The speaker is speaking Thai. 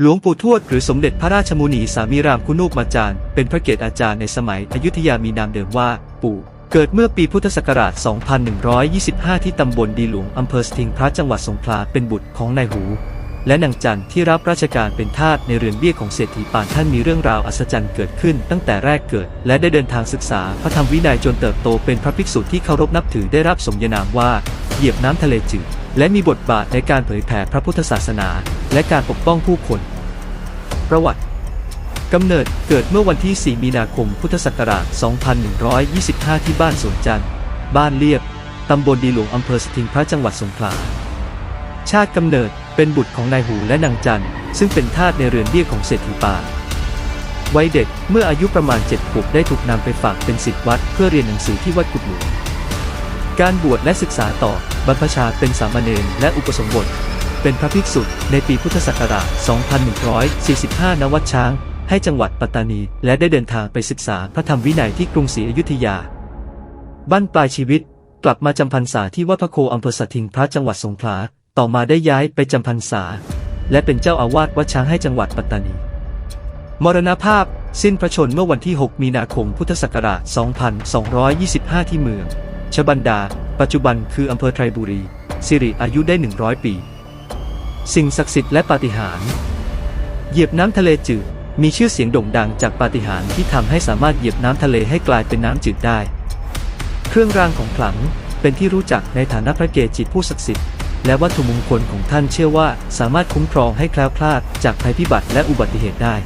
หลวงปู่ทวดหรือสมเด็จพระราชมุนีสามีรามคุณูปมาจารย์ เป็นพระเกศอาจารย์ในสมัยอยุธยามีนามเดิมว่า ปู่ เกิดเมื่อปีพุทธศักราช 2125 ที่ตำบลดีหลวงอำเภอสถิงพระจังหวัดสงขลาเป็นบุตรของนายหู และนางจันทร์ที่รับราชการเป็นทาสในเรือนเบี้ยของเศรษฐีปานท่านมีเรื่องราวอัศจรรย์เกิดขึ้นตั้งแต่แรกเกิด และได้เดินทางศึกษาพระธรรมวินัยจนเติบโตเป็นพระภิกษุที่เคารพนับถือได้รับสมญานามว่า เหยียบน้ำทะเลจืด และมีบทบาทในการเผยแผ่พระพุทธศาสนา และการปกป้องผู้คน ประวัติกำเนิดเกิดเมื่อวันที่ 4 มีนาคม พุทธศักราช 2125 ที่บ้านสวนจันทร์ บ้านเลียบ ตำบลดีหลวงอำเภอสถิงพระจังหวัดสงขลา ชาติกำเนิดเป็นบุตรของนายหูและนางจันทร์ ซึ่งเป็นทาสในเรือนเบี้ยของเศรษฐีป่าวัยเด็กเมื่ออายุประมาณ7ขวบได้ถูกนำไปฝากเป็นศิษย์วัดเพื่อเรียนหนังสือที่วัดกุดหลวงการบวชและศึกษาต่อ บรรพชาเป็นสามเณรและอุปสมบท เป็นพระภิกษุในปีพุทธศักราช 2145 ณ วัดช้าง ให้จังหวัดปัตตานี และได้เดินทางไปศึกษาพระธรรมวินัยที่กรุงศรีอยุธยาบ้านปลายชีวิต กลับมาจำพรรษาที่วัดพระโคอำเภอสถิงพระจังหวัดสงขลา ต่อมาได้ย้ายไปจำพรรษา และเป็นเจ้าอาวาสวัดช้างให้จังหวัดปัตตานี มรณภาพสิ้นพระชนม์เมื่อวันที่ 6 มีนาคม พุทธศักราช 2225 ที่เมือง ชบันดา ปัจจุบันคืออำเภอไทรบุรี สิริอายุได้ 100 ปี สิ่งศักดิ์สิทธิ์และปาฏิหาริย์เหยียบน้ำทะเลจืด มีชื่อเสียงโด่งดังจากปาฏิหาริย์ที่ทำให้สามารถเหยียบน้ำทะเลให้กลายเป็นน้ำจืดได้ เครื่องรางของขลังเป็นที่รู้จักในฐานะพระเกจิผู้ศักดิ์สิทธิ์และวัตถุมงคลของท่านเชื่อว่าสามารถคุ้มครองให้แคล้วคลาดจากภัยพิบัติและอุบัติเหตุได้